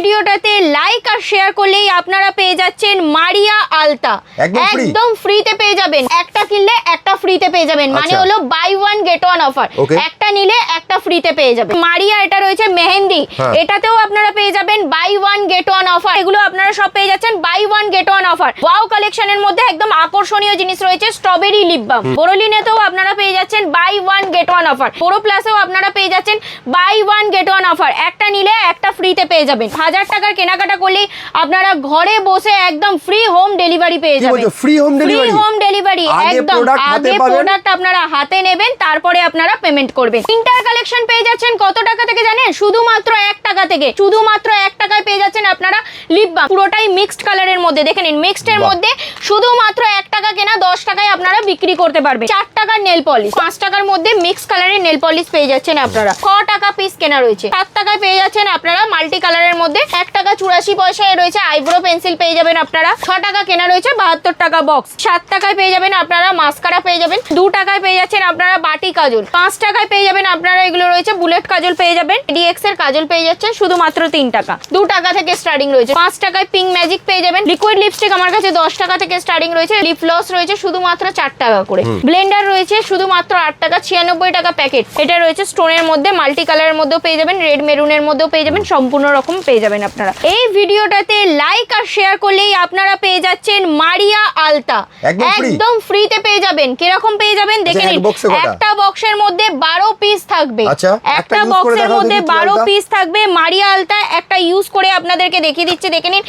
ভিডিওটাতে লাইক আর শেয়ার করলেই আপনারা পেয়ে যাচ্ছেন মারিয়া আলতা। একদম ফ্রিতে পেয়ে যাবেন। একটা কিনলে একটা ফ্রিতে পেয়ে যাবেন। মানে আচ্ছা। হলো buy one get one offer একটা নিলে একটা ফ্রিতে পেয়ে যাবেন। মারিয়া এটা রয়েছে মেহেন্দি। হ্যাঁ। এটাতেও আপনারা পেয়ে যাবেন buy one get one offer এগুলো আপনারা সব পেয়ে যাচ্ছেন buy one get one offer wow কালেকশনের মধ্যে একদম আকর্ষণীয় জিনিস রয়েছে স্ট্রবেরি লিপ বাম বোরোলিনেতেও আপনারা পেয়ে যাচ্ছেন buy one get one offer পোরো প্লাসেও আপনারা পেয়ে যাচ্ছেন buy one get one offer একটা নিলে একটা ফ্রিতে পেয়ে যাবেন। হাজার টাকার কেনাকাটা করলেই আপনারা ঘরে বসে একদম ফ্রি হোম ডেলিভারি পেয়ে যাবেন বলছো? free home free home delivery একদম। আগে প্রোডাক্ট আপনারা হাতে নেবেন তারপরে আপনারা পেমেন্ট করবেন। ইন্টার কালেকশন পেয়ে যাচ্ছেন কত টাকা থেকে জানেন? শুধুমাত্র এক টাকা থেকে। শুধুমাত্র এক টাকায় পেয়ে যাচ্ছেন আপনারা লিপ বাম পুরোটাই মিক্সড কালারের মধ্যে দেখে নিন। মিক্সড এর মধ্যে শুধুমাত্র এক টাকা কেনা দশ টাকায় আপনারা বিক্রি করতে পারবেন। চার টাকার নেল পলিশ পাঁচ টাকার মধ্যে মিক্স কালারের নেল পলিশ পেয়ে যাচ্ছেন আপনারা। ছ টাকা পিস কেনা রয়েছে? সাত টাকায় পেয়ে যাচ্ছেন আপনারা মাল্টি কালারের মধ্যে। এক টাকা চুরাশি পয়সায় রয়েছে আইব্রো পেন্সিল পেয়ে যাবেন আপনারা। ছ টাকা কেনা রয়েছে বাহাত্তর টাকা বক্স সাত টাকায় পেয়ে যাবেন আপনারা মাস্কারা পেয়ে যাবেন দু টাকায় পেয়ে যাচ্ছেন আপনারা বাটি কাজল। পাঁচ টাকায় পেয়ে যাবেন আপনারা এগুলো রয়েছে বুলেট কাজল পেয়ে যাবেন ডিএক্স এর কাজল পেয়ে যাচ্ছেন শুধুমাত্র তিন টাকা। দু টাকা থেকে স্টার্টিং রয়েছে পাঁচ টাকায় পিঙ্ক ম্যাজিক পেয়ে যাবেন লিকুইড লিপস্টিক আমার কাছে দশ টাকা থেকে স্টার্টিং রয়েছে লিপ গ্লস রয়েছে শুধুমাত্র চার টাকা করে। ব্লেন্ডার রয়েছে শুধুমাত্র আট টাকা ছিয়ানব্বই টাকা প্যাকেট এটা রয়েছে স্টোনের মধ্যে মাল্টি কালারের মধ্যেও পেয়ে যাবেন রেড মেরুনের মধ্যেও পেয়ে যাবেন সম্পূর্ণ রকম পেয়ে যাবেন আপনারা। এই ভিডিওটাতে লাইক আর শেয়ার করলেই আপনারা পেয়ে যাচ্ছেন মারিয়া আলতা। একদম ফ্রিতে পেয়ে যাবেন। কীরকম পেয়ে যাবেন? দেখে আচ্ছা, নিন। এ কটা? একটা বক্সের মধ্যে বারো পিস থাকবে। আচ্ছা, একটা বক্সের মধ্যে বারো পিস থাকবে মারিয়া আলতা। একটা ইউজ করে আপনাদেরকে দেখিয়ে দিচ্ছে দেখে নিন।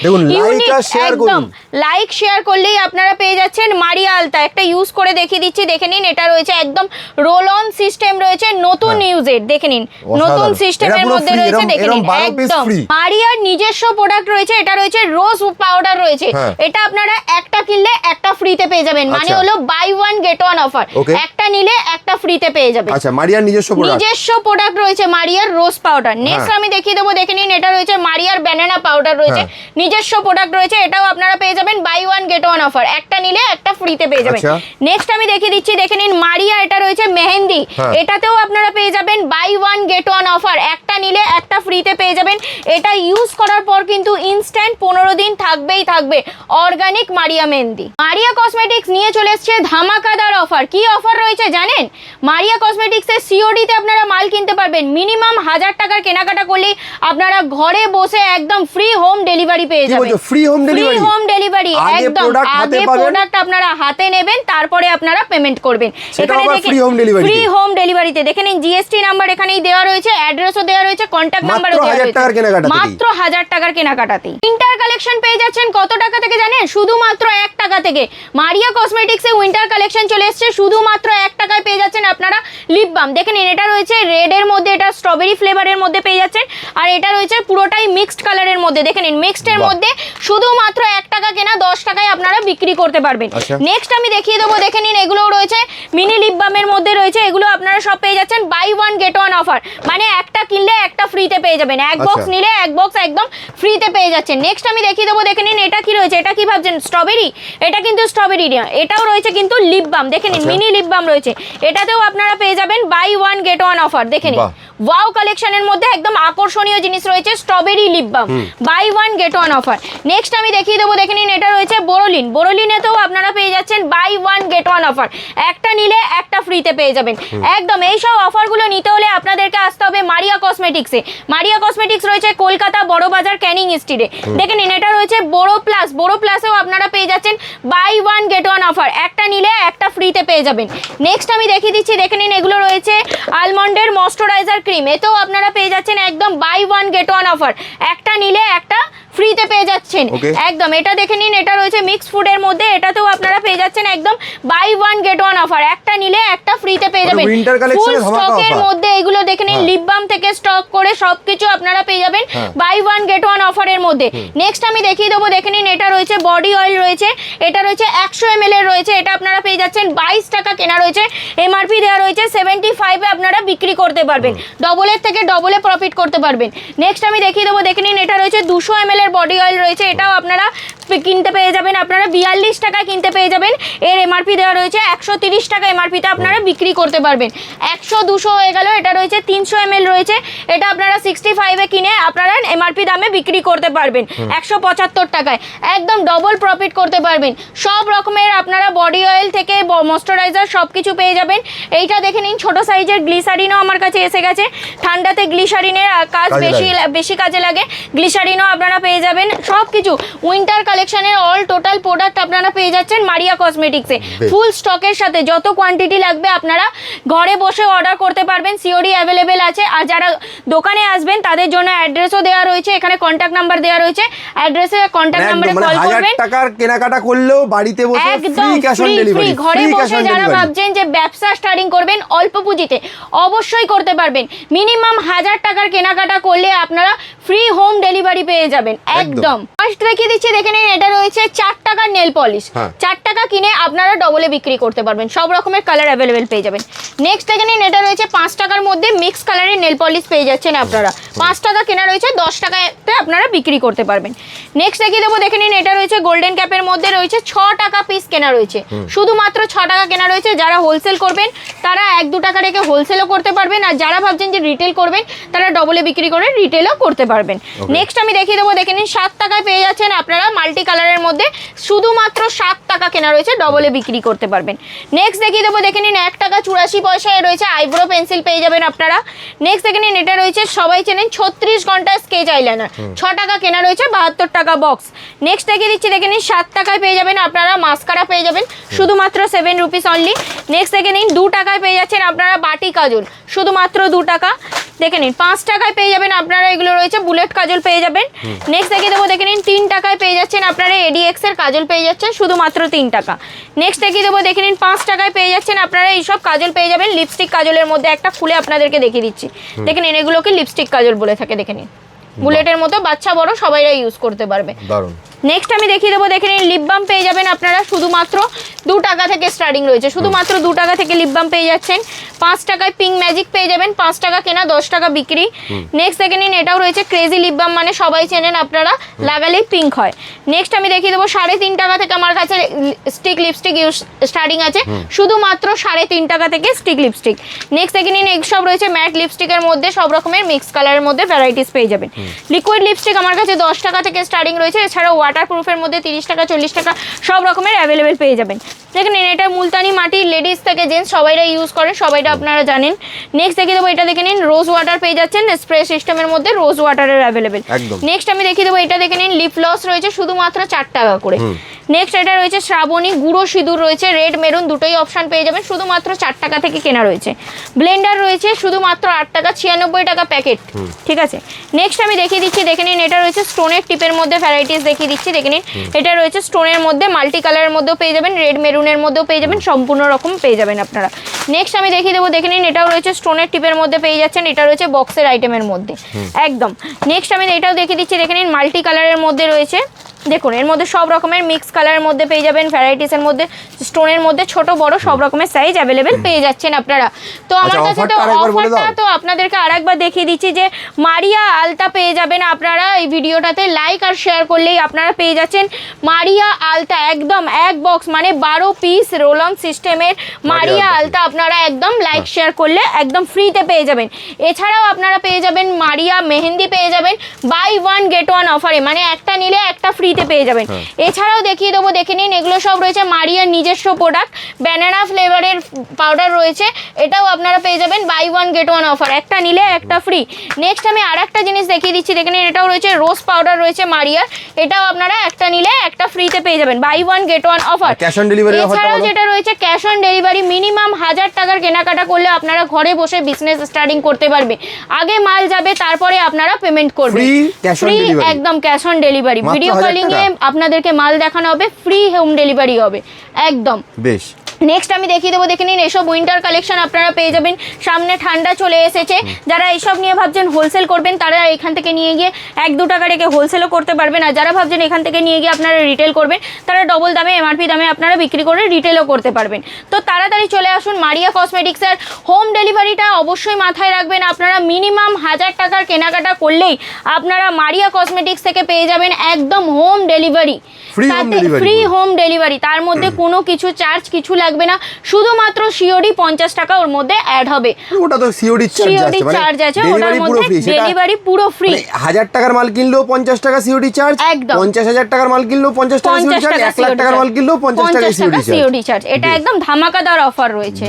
একদম। লাইক শেয়ার করলেই আপনারা পেয়ে যাচ্ছেন মারিয়া আলতা। একটা ইউজ করে দেখিয়ে দিচ্ছি দেখে নিন। এটা রয়েছে একদম রোল অন সিস্টেম রয়েছে নতুন হ্যাঁ। ইউজের দেখে নিন। নতুন সিস্টেমের মধ্যে রয়েছে দেখে নিন। একদম। মারিয়ার নিজস্ব প্রোডাক্ট রয়েছে এটা রয়েছে রোজ পাউডার রয়েছে। হ্যাঁ। এটা আপনারা একটা কিনলে একটা ফ্রিতে পেয়ে যাবেন। মানে আচ্ছা। হলো buy one get one offer একটা নিলে একটা ফ্রিতে পেয়ে যাবেন। আচ্ছা মারিয়ার নিজস্ব প্রোডাক্ট নিজস্ব প্রোডাক্ট রয়েছে মারিয়ার রোজ পাউডার নেক্সট। আমি দেখিয়ে দেবো দেখে নিন এটা রয়েছে মারিয়ার ব্যানানা পাউডার রয়েছে। হ্যাঁ। নিজস্ব প্রোডাক্ট রয়েছে এটাও আপনারা পেয়ে যাবেন buy one get one offer একটা নিলে একটা ফ্রিতে পেয়ে যাবেন। আচ্ছা। নেক্সট আমি দেখিয়ে দিচ্ছি দেখে নিন মারিয়া এটা রয়েছে মেহেন্দি। হ্যাঁ। এটাতেও আপনারা পেয়ে যাবেন buy one get one offer একটা নিলে একটা ফ্রিতে পেয়ে যাবেন। এটা ইউজ করার পর কিন্তু ইনস্ট্যান্ট পনেরো দিন থাকবেই থাকবে। Organic Maria mehendi Maria cosmetics নিয়ে চলে এসছে ধামাকাদার অফার কি অফার রয়েছে জানেন? মারিয়া কসমেটিক্সের সিওডিতে আপনারা মাল কিনতে পারবেন। মিনিমাম হাজার টাকার কেনাকাটা করলেই আপনারা ঘরে বসে একদম ফ্রি হোম ডেলিভারি পেয়ে যাবেন বলছো? free home free home delivery একদম। আগে প্রোডাক্ট আপনারা হাতে নেবেন তারপরে আপনারা পেমেন্ট করবেন। এখানে দেখেন ফ্রি হোম ডেলিভারিতে দেখে নিন জিএসটি নাম্বার এখানেই দেওয়া রয়েছে অ্যাড্রেসও দেওয়া রয়েছে কন্ট্যাক্ট নাম্বারও দেওয়া 1000 রয়েছে। মাত্র হাজার টাকার কেনাকাটাতেই উইন্টার কালেকশন পেয়ে যাচ্ছেন কত টাকা থেকে জানেন? শুধুমাত্র এক টাকা থেকে। মারিয়া কসমেটিক্সে উইন্টার কালেকশন চলে এসেছে। শুধুমাত্র এক টাকায় পেয়ে যাচ্ছেন আপনারা লিপ বাম দেখে নিন এটা রয়েছে রেড এর মধ্যে এটা স্ট্রবেরি ফ্লেভারের মধ্যে পেয়ে যাচ্ছেন। আর এটা রয়েছে পুরোটাই মিক্সড কালারের মধ্যে। দেখে নিন মিক্সড এর মধ্যে শুধুমাত্র এক টাকা কেনা দশ টাকায় আপনারা বিক্রি করতে পারবেন। আচ্ছা। নেক্সট আমি দেখিয়ে দেবো দেখে নিন এগুলোও রয়েছে। মিনি লিপ বামের মধ্যে রয়েছে এগুলো আপনারা সব পেয়ে যাচ্ছেন। Buy one get one offer মানে একটা কিনলে একটা ফ্রিতে পেয়ে যাবেন। এক আচ্ছা। বক্স নিলে এক বক্স একদম ফ্রিতে পেয়ে যাচ্ছেন নেক্সট আমি দেখিয়ে দেবো দেখে নিন এটা কি রয়েছে এটা কি ভাবছেন? স্ট্রবেরি এটা কিন্তু স্ট্রবেরি না এটাও রয়েছে কিন্তু লিপ বাম দেখে নিন। মিনি লিপ বাম রয়েছে। এটাতেও আপনারা পেয়ে যাবেন buy one get one offer দেখে নিন। ওয়াও কালেকশনের মধ্যে একদম আকর্ষণীয় জিনিস রয়েছে strawberry lip balm buy one get one offer next আমি দেখিয়ে দেবো দেখে নিন এটা রয়েছে বোরোলিন বোরোলিনেতেও আপনারা পেয়ে যাচ্ছেন buy one get one offer একটা নিলে একটা ফ্রিতে পেয়ে যাবেন। একদম এই সব অফারগুলো নিতে হলে আপনাদেরকে আসতে হবে মারিয়া কসমেটিক্সে মারিয়া কসমেটিক্স রয়েছে কলকাতা বড় বাজার ক্যানিং স্ট্রিটে। দেখে নিন এটা রয়েছে বড় প্লাস বড় প্লাসেও আপনারা পেয়ে যাচ্ছেন buy one get one offer একটা নিলে একটা ফ্রিতে পেয়ে যাবেন। নেক্সট আমি দেখিয়ে দিচ্ছি দেখে নিন এগুলো রয়েছে আলমন্ডের ময়শ্চারাইজার ক্রিম এতেও আপনারা পেয়ে যাচ্ছেন একদম buy one get one offer একটা নিলে একটা ফ্রিতে পেয়ে যাচ্ছেন। একদম এটা দেখে নিন এটা রয়েছে মিক্স ফুডের মধ্যে এটাতেও আপনারা পেয়ে যাচ্ছেন একদম buy one get one offer একটা নিলে একটা ফ্রিতে পেয়ে মানে যাবেন। ফুল স্টকের মধ্যে এগুলো দেখে নিন হ্যাঁ। লিপ বাম থেকে স্টক করে সবকিছু আপনারা পেয়ে যাবেন হ্যাঁ। বাই ওয়ান গেট ওয়ান অফারের মধ্যে। নেক্সট আমি দেখিয়ে দেবো দেখে নিন এটা রয়েছে বডি অয়েল রয়েছে এটা রয়েছে একশো এম এর রয়েছে এটা আপনারা পেয়ে যাচ্ছেন বাইশ টাকা কেনা রয়েছে এমআরপি দেওয়া রয়েছে সেভেন্টি ফাইভে আপনারা বিক্রি করতে পারবেন। ডবলের থেকে ডবলে প্রফিট করতে পারবেন। নেক্সট আমি দেখিয়ে দেবো দেখে নিন এটা রয়েছে দুশো এম এর বডি অয়েল রয়েছে এটাও আপনারা কিনতে পেয়ে যাবেন আপনারা বিয়াল্লিশ টাকায় কিনতে পেয়ে যাবেন। এর এমআরপি দেওয়া রয়েছে একশো তিরিশ টাকা এমআরপিতে আপনারা বিক্রি করতে পারবেন। একশো দুশো হয়ে গেল এটা রয়েছে তিনশো এম রয়েছে। এটা আপনারা সিক্সটি ফাইভে কিনে আপনারা এমআরপি দামে বিক্রি করতে পারবেন একশো পঁচাত্তর টাকায়। একদম ডবল প্রফিট করতে পারবেন। সব রকমের আপনারা বডি অয়েল থেকে ময়শ্চারাইজার সব কিছু পেয়ে যাবেন। এইটা দেখে নিন ছোট সাইজের গ্লিসারিনও আমার কাছে এসে গেছে। ঠান্ডাতে গ্লিসারিনের কাজ বেশি। বেশি কাজে লাগে। গ্লিসারিনও আপনারা পেয়ে যাবেন সব কিছু উইন্টার কালেকশনের অল টোটাল প্রোডাক্ট আপনারা পেয়ে যাচ্ছেন মারিয়া কসমেটিক্সে। ফুল স্টকের সাথে যত কোয়ান্টিটি লাগবে আপনারা ঘরে বসে অর্ডার করতে পারবেন সিওডি অ্যাভেলেবেল আছে। আর যারা দোকানে আসবেন তাদের জন্য অ্যাড্রেসও দেওয়া রয়েছে এখানে কন্ট্যাক্ট নাম্বার দেওয়া রয়েছে। অ্যাড্রেসে কন্ট্যাক্ট নাম্বারে কল করবেন। টাকার কেনাকাটা করলেও বাড়িতে বসে ফ্রি ক্যাশ অন ডেলিভারি ঘরে বসে যারা ভাবছেন যে ব্যবসা স্টার্টিং করবেন অল্প পুঁজিতে অবশ্যই করতে পারবেন। মিনিমাম হাজার টাকার কেনাকাটা করলে আপনারা ফ্রি হোম ডেলিভারি পেয়ে যাবেন একদম। ফার্স্ট দেখিয়ে দিচ্ছি দেখে নিন এটা রয়েছে চার টাকার নেল পলিশ হ্যাঁ। চার টাকা কিনে আপনারা ডবলে বিক্রি করতে পারবেন সব রকমের কালার অ্যাভেলেবেল পেয়ে যাবেন। নেক্সট দেখে নিন এটা রয়েছে পাঁচ টাকার মধ্যে মিক্স কালারের নেল পলিশ পেয়ে যাচ্ছেন আপনারা। পাঁচ টাকা কেনা রয়েছে দশ টাকাতে আপনারা বিক্রি করতে পারবেন। নেক্সট দেখিয়ে দেবো দেখে নিন এটা রয়েছে গোল্ডেন ক্যাপের মধ্যে রয়েছে ছ টাকা পিস কেনা রয়েছে। শুধুমাত্র ছ টাকা কেনা রয়েছে যারা হোলসেল করবেন তারা এক দু টাকা রেখে হোলসেলও করতে পারবেন আর যারা ভাবছেন যে রিটেল করবেন তারা ডবলে বিক্রি করে রিটেলও করতে পারবেন। নেক্সট আমি দেখিয়ে দেবো দেখে নিন সাত টাকায় পেয়ে যাচ্ছেন আপনারা মাল্টি কালারের মধ্যে। শুধুমাত্র সাত টাকা কেনা রয়েছে ডবলে বিক্রি করতে পারবেন। নেক্সট দেখিয়ে দেবো দেখে নিন এক টাকা চুরাশি পয়সায় রয়েছে আইব্রো পেন্সিল পেয়ে যাবেন আপনারা। নেক্সট দেখে নিন এটা রয়েছে সবাই চেনেন ছত্রিশ ঘণ্টা স্কেচ আইলাইনার ছ টাকা কেনা রয়েছে বাহাত্তর টাকা বক্স নেক্সট দেখিয়ে দিচ্ছি দেখে নিন সাত টাকায় পেয়ে যাবেন আপনারা মাস্কারা পেয়ে যাবেন শুধুমাত্র সেভেন রুপিস অনলি নেক্সট দেখে নিন দু টাকায় পেয়ে যাচ্ছেন আপনারা বাটি কাজল শুধুমাত্র দু টাকা। দেখে নিন পাঁচ টাকায় পেয়ে যাবেন আপনারা এগুলো রয়েছে বুলেট কাজল পেয়ে যাবেন। নেক্সট দেখে দেবো দেখে নিন তিন টাকায় পেয়ে যাচ্ছেন আপনারা এডিএক্স এর কাজল পেয়ে যাচ্ছেন শুধুমাত্র তিন টাকা। নেক্সট দেখিয়ে দেবো দেখে নিন পাঁচ টাকায় পেয়ে যাচ্ছেন আপনারা এইসব কাজল পেয়ে যাবেন লিপস্টিক কাজলের মধ্যে একটা খুলে আপনাদেরকে দেখিয়ে দিচ্ছি। দেখে নিন এগুলোকে লিপস্টিক কাজল বলে থাকে দেখে নিন। বুলেটের মতো বাচ্চা বড় সবাইরা ইউজ করতে পারবে। দারুণ। নেক্সট আমি দেখিয়ে দেবো দেখে নিন লিপ বাম পেয়ে যাবেন আপনারা। শুধুমাত্র দু টাকা থেকে স্টার্টিং রয়েছে। শুধুমাত্র দু টাকা থেকে লিপ বাম পেয়ে যাচ্ছেন। পাঁচ টাকায় পিঙ্ক ম্যাজিক পেয়ে যাবেন। পাঁচ টাকা কেনা দশ টাকা বিক্রি। নেক্সট দেখে নিন এটাও রয়েছে ক্রেজি লিপ বাম মানে সবাই চেনেন আপনারা লাগালেই পিঙ্ক হয়। নেক্সট আমি দেখিয়ে দেবো সাড়ে তিন টাকা থেকে আমার কাছে স্টিক লিপস্টিক ইউজ স্টার্টিং আছে। শুধুমাত্র সাড়ে তিন টাকা থেকে স্টিক লিপস্টিক নেক্সট দেখে নিন সব রয়েছে ম্যাট লিপস্টিকের মধ্যে সব রকমের মিক্স কালারের মধ্যে ভ্যারাইটিস পেয়ে যাবেন। লিকুইড লিপস্টিক আমার কাছে দশ টাকা থেকে স্টার্টিং রয়েছে। এছাড়াও ওয়াটার প্রুফের মধ্যে তিরিশ টাকা চল্লিশ টাকা সব রকমের অ্যাভেলেবেল পেয়ে যাবেন। দেখেন এটা মুলতানি মাটি লেডিস থেকে জেন্টস সবাইরা ইউজ করেন সবাইটা আপনারা জানেন। নেক্সট দেখে দেবো এটা দেখে নিন রোজ ওয়াটার পেয়ে যাচ্ছেন স্প্রে সিস্টেমের মধ্যে রোজ ওয়াটারের অ্যাভেলেবেল নেক্সট আমি দেখিয়ে দেবো এটা দেখে নিন লিপ লস রয়েছে শুধুমাত্র চার টাকা করে। নেক্সট এটা রয়েছে শ্রাবণী গুঁড়ো সিঁদুর রয়েছে রেড মেরুন দুটোই অপশান পেয়ে যাবেন শুধুমাত্র চার টাকা থেকে কেনা রয়েছে। ব্লেন্ডার রয়েছে শুধুমাত্র আট টাকা ছিয়ানব্বই টাকা প্যাকেট ঠিক আছে? নেক্সট আমি দেখিয়ে দিচ্ছি দেখে নিন এটা রয়েছে স্টোনের টিপের মধ্যে ভ্যারাইটিস দেখিয়ে দিচ্ছি দেখে নিন। এটা রয়েছে স্টোনের মধ্যে মাল্টি কালারের মধ্যেও পেয়ে যাবেন রেড মেরুনের মধ্যেও পেয়ে যাবেন সম্পূর্ণ রকম পেয়ে যাবেন আপনারা। নেক্সট আমি দেখিয়ে দেবো দেখে নিন এটাও রয়েছে স্টোনের টিপের মধ্যে পেয়ে যাচ্ছেন এটা রয়েছে বক্সের আইটেমের মধ্যে। একদম। নেক্সট আমি এটাও দেখিয়ে দিচ্ছি দেখে নিন মাল্টি কালারের মধ্যে রয়েছে। দেখুন এর মধ্যে সব রকমের মিক্স কালারের মধ্যে পেয়ে যাবেন ভ্যারাইটিসের মধ্যে স্টোনের মধ্যে ছোট বড় সব রকমের সাইজ অ্যাভেলেবেল পেয়ে যাচ্ছেন আপনারা। তো আমার আচ্ছা, কাছে তো অফারটা তো আপনাদেরকে আরেকবার দেখিয়ে দিচ্ছি যে মারিয়া আলতা পেয়ে যাবেন আপনারা এই ভিডিওটাতে। লাইক আর শেয়ার করলেই আপনারা পেয়ে যাচ্ছেন মারিয়া আলতা একদম এক বক্স মানে বারো পিস রোলন সিস্টেমের মারিয়া আলতা। আপনারা একদম লাইক শেয়ার করলে একদম ফ্রিতে পেয়ে যাবেন। এছাড়াও আপনারা পেয়ে যাবেন মারিয়া মেহেন্দি পেয়ে যাবেন। বাই ওয়ান গেট ওয়ান অফারে মানে একটা নিলে একটা ফ্রিতে পেয়ে যাবেন। এছাড়াও দেখিয়ে দেবো দেখে নিন এগুলো সব রয়েছে মারিয়ার নিজস্ব প্রোডাক্ট ব্যানানা ফ্লেভারের পাউডার রয়েছে এটাও আপনারা পেয়ে যাবেন buy one get one offer একটা নিলে একটা ফ্রি নেক্সট আমি আর একটা জিনিস দেখিয়ে দিচ্ছি দেখে নিন এটাও রয়েছে রোজ পাউডার রয়েছে মারিয়ার। এটাও আপনারা একটা নিলে একটা ফ্রিতে পেয়ে যাবেন buy one get one offer delivery offer টা এছাড়াও যেটা রয়েছে ক্যাশ অন ডেলিভারি মিনিমাম হাজার টাকার কেনাকাটা করলে আপনারা ঘরে বসে বিজনেস স্টার্টিং করতে পারবে। আগে মাল যাবে তারপরে আপনারা পেমেন্ট করবেন। ফ্রি একদম cash on delivery video 1000 calling এ আপনাদেরকে মাল দেখানো হবে ফ্রি হোম ডেলিভারি হবে। একদম। বেশ। নেক্সট আমি দেখিয়ে দেবো দেখে নিন এসব উইন্টার কালেকশন আপনারা পেয়ে যাবেন। সামনে ঠান্ডা চলে এসেছে। যারা এইসব নিয়ে ভাবছেন হোলসেল করবেন তারা এখান থেকে নিয়ে গিয়ে এক দু টাকা রেখে হোলসেলও করতে পারবেন। আর যারা ভাবছেন এখান থেকে নিয়ে গিয়ে আপনারা রিটেল করবেন তারা ডবল দামে এমআরপি দামে আপনারা বিক্রি করে রিটেলও করতে পারবেন। তো তাড়াতাড়ি চলে আসুন মারিয়া কসমেটিক্সের হোম ডেলিভারিটা অবশ্যই মাথায় রাখবেন। আপনারা মিনিমাম হাজার টাকার কেনাকাটা করলেই আপনারা মারিয়া কসমেটিক্স থেকে পেয়ে যাবেন একদম home delivery free home delivery তার মধ্যে কোনো কিছু চার্জ কিছু লাগবে না। শুধুমাত্র সিওডি পঞ্চাশ টাকা ওর মধ্যে অ্যাড হবে। ওটা তো সিওডি চার্জ আছে মানে চার্জ আছে ওটার মধ্যে ডেলিভারি পুরো ফ্রি মানে হাজার টাকার মাল কিনলেও পঞ্চাশ টাকা সিওডি চার্জ একদম। পঞ্চাশ হাজার টাকার মাল কিনলেও পঞ্চাশ টাকা সিওডি চার্জ এক লাখ টাকার মাল কিনলেও পঞ্চাশ টাকা সিওডি চার্জ এটা একদম ধামাকাদার অফার রয়েছে।